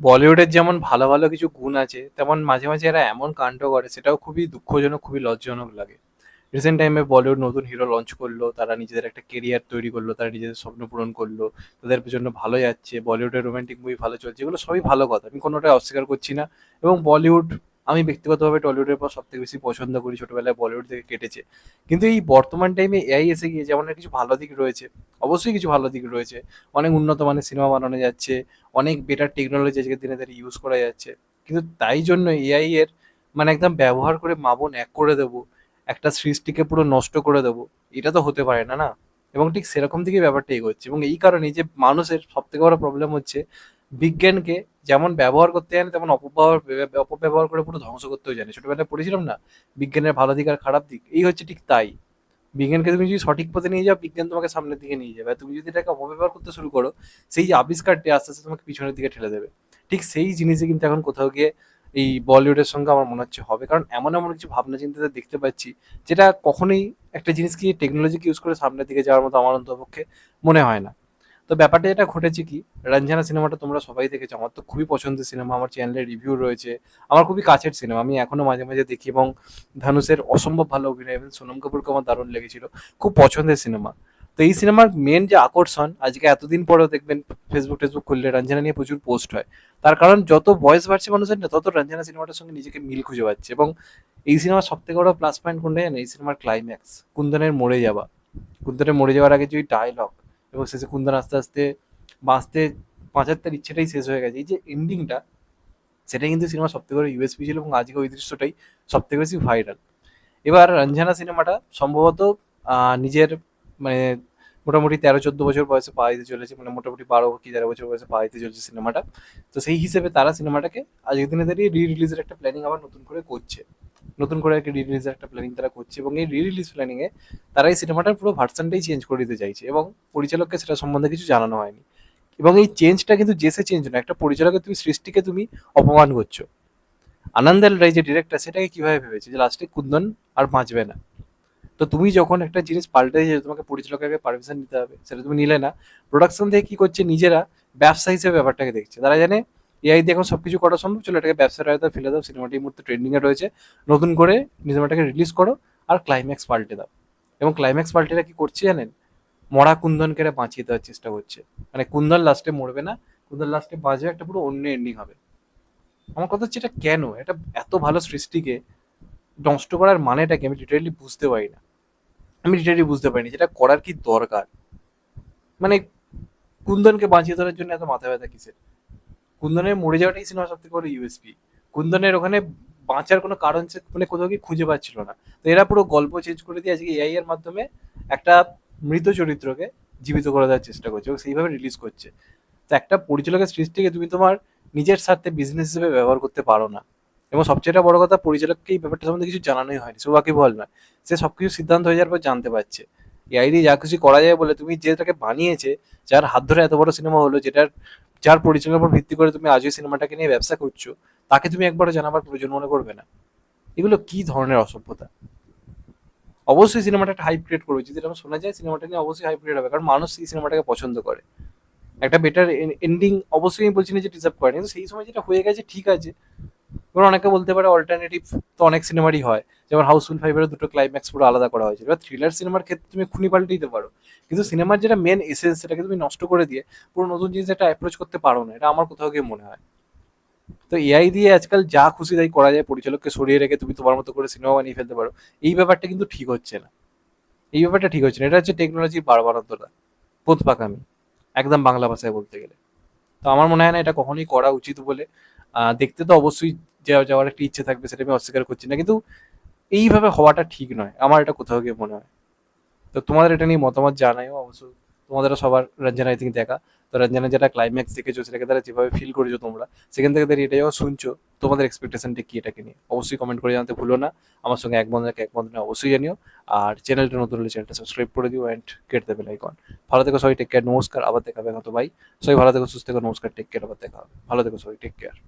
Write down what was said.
বলিউডের যেমন ভালো, ভালো কিছু গুণ আছে, তেমন মাঝে, মাঝে এরা এমন কাণ্ড করে সেটাও খুবই দুঃখজনক, খুবই লজ্জাজনক লাগে। রিসেন্ট টাইমে বলিউড নতুন হিরো লঞ্চ করল, তারা নিজেদের একটা কেরিয়ার তৈরি করল, তারা নিজেদের স্বপ্ন পূরণ করল, তাদের জন্য ভালো যাচ্ছে, বলিউডের রোমান্টিক মুভি ভালো চলছে, এগুলো সবই ভালো কথা। আমি কোনোটাই অস্বীকার করছি না এবং বলিউড আমি ব্যক্তিগতভাবে টলিউডের পর সবথেকে বেশি পছন্দ করি, ছোটবেলায় বলিউড থেকে কেটেছে। কিন্তু এই বর্তমান টাইমে এআই এসে গিয়ে যেমন কিছু ভালো দিক রয়েছে, অবশ্যই কিছু ভালো দিক রয়েছে। অনেক উন্নত মানের সিনেমা বানানো যাচ্ছে, অনেক বেটার টেকনোলজি আজকের দিনে দাঁড়িয়ে ইউজ করা যাচ্ছে। কিন্তু তাই জন্য এআই এর মানে একদম ব্যবহার করে মা বোন এক করে দেবো, একটা সৃষ্টিকে পুরো নষ্ট করে দেবো, এটা তো হতে পারে না, না? এবং ঠিক সেরকম দিকেই ব্যাপারটা এগোচ্ছে এবং এই কারণেই যে মানুষের সব থেকে বড় প্রবলেম হচ্ছে বিজ্ঞানকে যেমন ব্যবহার করতে জানে, তেমন অপব্যবহার অপব্যবহার করে পুরো ধ্বংস করতেও জানে। ছোটবেলায় পড়েছিলাম না? বিজ্ঞানের ভালো দিক আর খারাপ দিক। এই হচ্ছে ঠিক তাই। বিজ্ঞানকে তুমি যদি সঠিক পথে নিয়ে যাও, বিজ্ঞান তোমাকে সামনের দিকে নিয়ে যাবে। তুমি যদি এটাকে অপব্যবহার করতে শুরু করো, সেই যে আবিষ্কারটি আস্তে আস্তে তোমাকে পিছনের দিকে ঠেলে দেবে। ঠিক সেই জিনিসই কিন্তু এখন কোথাও গিয়ে এই বলিউডের সঙ্গে আমার মনে হচ্ছে হবে। কারণ এমন এমন কিছু ভাবনা চিন্তাতে দেখতে পাচ্ছি, যেটা কখনোই একটা জিনিসকে, টেকনোলজিকে ইউজ করে সামনের দিকে যাওয়ার মতো আমার অন্তপক্ষে মনে হয় না। তো ব্যাপারটা যেটা ঘটেছে কি, রঞ্জনা সিনেমাটা তোমরা সবাই দেখেছ, আমার তো খুবই পছন্দের সিনেমা, আমার চ্যানেলে রিভিউ রয়েছে, আমার খুবই কাছের সিনেমা, আমি এখনও মাঝে মাঝে দেখি এবং ধানুষের অসম্ভব ভালো অভিনয় এবং সোনম কাপুরকে আমার দারুণ লেগেছিল, খুব পছন্দের সিনেমা। তো এই সিনেমার মেন যে আকর্ষণ, আজকে এতদিন পরেও দেখবেন ফেসবুক টেসবুক খুললে রঞ্জনা নিয়ে প্রচুর পোস্ট হয়। তার কারণ যত বয়স বাড়ছে মানুষের না, তত রঞ্জনা সিনেমাটার সঙ্গে নিজেকে মিল খুঁজে পাচ্ছে এবং এই সিনেমার সব থেকে বড় প্লাস পয়েন্ট কোনটা জানেন? এই সিনেমার ক্লাইম্যাক্স কুন্দনের মরে যাওয়া। কুন্দনের মরে যাওয়ার আগে যে ডায়লগ এবং শেষে কুন্দন আস্তে আস্তে বাঁচতে বাঁচার ইচ্ছেটাই শেষ হয়ে গেছে। এই যে এন্ডিংটা সেটাই কিন্তু সিনেমা সব থেকে বড় ইউএসপি ছিল এবং আজকে ওই দৃশ্যটাই সব থেকে বেশি ভাইরাল এবার রঞ্জানা সিনেমাটা সম্ভবত নিজের মানে মোটামুটি তেরো, চোদ্দ বছর বয়সে পা দিতে চলেছে মানে মোটামুটি বারো কি তেরো বছর বয়সে পা দিতে চলেছে সিনেমাটা তো সেই হিসেবে তারা সিনেমাটাকে আজকের দিনে দাঁড়িয়ে রি রিলিজের একটা প্ল্যানিং আবার নতুন করে করছে। নতুন করে একটা রিলিজের একটা প্ল্যানিং তারা করছে এবং এই রিলিজ প্ল্যানিংয়ে তারা এই সিনেমাটার পুরো ভার্সানটাই চেঞ্জ করে দিতে চাইছে এবং পরিচালককে সেটা সম্বন্ধে কিছু জানানো হয়নি। এবং এই চেঞ্জটা কিন্তু জেসে চেঞ্জ না একটা পরিচালকের তুমি সৃষ্টিকে তুমি অপমান করছ। আনন্দাল রায় যে ডিরেক্টর সেটাকে কীভাবে ভেবেছে? যে লাস্টে কুন্দন আর বাঁচবে না। তো তুমি যখন একটা জিনিস পাল্টে যে তোমাকে পরিচালকের পারমিশন নিতে হবে, সেটা তুমি নিলে না। প্রোডাকশন থেকে কি করছে? নিজেরা ব্যবসা হিসেবে ব্যাপারটাকে দেখছে। তারা জানে এআই দিয়ে এখন সবকিছু করা সম্ভব। চলো এটাকে ব্যবসার আয়তা ফেলে দাও সিনেমাটি এই মুহূর্তে ট্রেন্ডিং এ রয়েছে। নতুন করে সিনেমাটাকে রিলিজ করো আর ক্লাইম্যাক্স পাল্টে দাও। এবং ক্লাইম্যাক্স পাল্টেরা কি করছে জানেন? মরা কুন্দনকে এরা বাঁচিয়ে দেওয়ার চেষ্টা করছে। মানে কুন্দন লাস্টে মরবে না, কুন্দন লাস্টে বাঁচবে, একটা পুরো অন্য এন্ডিং হবে। আমার কথা হচ্ছে এটা কেন? এটা এত ভালো সৃষ্টিকে নষ্ট করার মানেটাকে আমি ডিটেইলি বুঝতে পারি না। আমি ডিটেইলি বুঝতে পারিনি যেটা করার কি দরকার? মানে কুন্দনকে বাঁচিয়ে ধরার জন্য এত মাথা ব্যথা কিসের? কুন্দনের মরে যাওয়াটাই সিনেমা সব থেকে বড় ইউএসপি কুন্দনের ওখানে বাঁচার কোনো কারণ মানে কোথাও গিয়ে খুঁজে পাচ্ছিল না। তো এরা পুরো গল্প চেঞ্জ করে দিয়ে আজকে এআই এর মাধ্যমে একটা মৃত চরিত্রকে জীবিত করে দেওয়ার চেষ্টা করছে এবং সেইভাবে রিলিজ করছে। তো একটা পরিচালকের সৃষ্টিকে তুমি তোমার নিজের স্বার্থে বিজনেস হিসেবে ব্যবহার করতে পারো না। এবং সবচেয়ে বড় কথা, পরিচালককে এই ব্যাপারটা সম্বন্ধে কিছু জানানোই হয়নি। সৌভাগ্য বল নয় সে সবকিছু সিদ্ধান্ত হয়ে যাওয়ার পর জানতে পারছে। এআই দিয়ে যা কিছু করা যায় বলে তুমি যেটাকে বানিয়েছে, যার হাত ধরে এত বড় সিনেমা হলো, যেটার যার পরিচালনার উপর ভিত্তি করে তুমি আজই সিনেমাটাকে নিয়ে ব্যবসা করছ, তাকে তুমি একবারও জানাবার প্রয়োজন মনে করবে না। এগুলো কি ধরনের অসভ্যতা? অবশ্যই সিনেমাটা একটা হাইপ ক্রিয়েট করবে। যদি আমরা শোনা যায়, সিনেমাটা নিয়ে অবশ্যই হাইপ ক্রিয়েট হবে। কারণ মানুষ এই সিনেমাটাকে পছন্দ করে। একটা বেটার এন্ডিং অবশ্যই আমি বলছি না যে ডিজার্ভ করে, কিন্তু সেই সময় যেটা হয়ে গেছে, ঠিক আছে। এবার অনেকে বলতে পারে অল্টারনেটিভ তো অনেক সিনেমারই হয়। যেমন হাউসফুল ফাইভের দুটো ক্লাইম্যাক্স পুরো আলাদা করা হয়েছে এবার থ্রিলার সিনেমার ক্ষেত্রে তুমি খুনি পাল্টে দিতে পারো। কিন্তু সিনেমার যেটা মেন এসেন্স সেটাকে তুমি নষ্ট করে দিয়ে পুরো নতুন জিনিস একটা অ্যাপ্রোচ করতে পারো না। এটা আমার কোথাও গিয়ে মনে হয়। তো এআই দিয়ে আজকাল যা খুশি তাই করা যায়। পরিচালককে সরিয়ে রেখে তুমি তোমার মতো করে সিনেমা বানিয়ে ফেলতে পারো। এই ব্যাপারটা কিন্তু ঠিক হচ্ছে না। এই ব্যাপারটা ঠিক হচ্ছে না। এটা হচ্ছে টেকনোলজির বাড়বাড়ন্ততা পোতপাকামি একদম বাংলা ভাষায় বলতে গেলে। তো আমার মনে হয় না এটা কখনোই করা উচিত বলে দেখতে তো অবশ্যই যাওয়া- যাওয়ার একটা ইচ্ছে থাকবে, সেটা আমি অস্বীকার করছি না। কিন্তু এইভাবে হওয়াটা ঠিক নয়, আমার এটা কোথাও গিয়ে মনে হয়। তো তোমাদের এটা নিয়ে মতামত জানাইও, অবশ্য তোমাদের সবার রঞ্জনা আই থিঙ্ক দেখা। তো রঞ্জনা যেটা ক্লাইম্যাক্স দেখেছ, সেটাকে তারা যেভাবে ফিল করেছ তোমরা, সেখান থেকে দাঁড়িয়ে এটা শুনছো। তোমাদের এক্সপেকটেশনটা কি এটাকে নিয়ে? অবশ্যই কমেন্ট করে জানাতে ভুলো না। আমার সঙ্গে একমত নাকি এক না অবশ্যই জানিও। আর চ্যানেলটা নতুন হলে চ্যানেলটা সাবস্ক্রাইব করে দিও অ্যান্ড গেট দেবে লাইকন ভালো থেকো সবাই টেক কেয়ার নমস্কার, আবার দেখাবে হয়তো ভাই সবাই ভালো থেকো, সুস্থ থেকো, নমস্কার টেক কেয়ার আবার দেখা হবে। ভালো থেকো সবাই টেক কেয়ার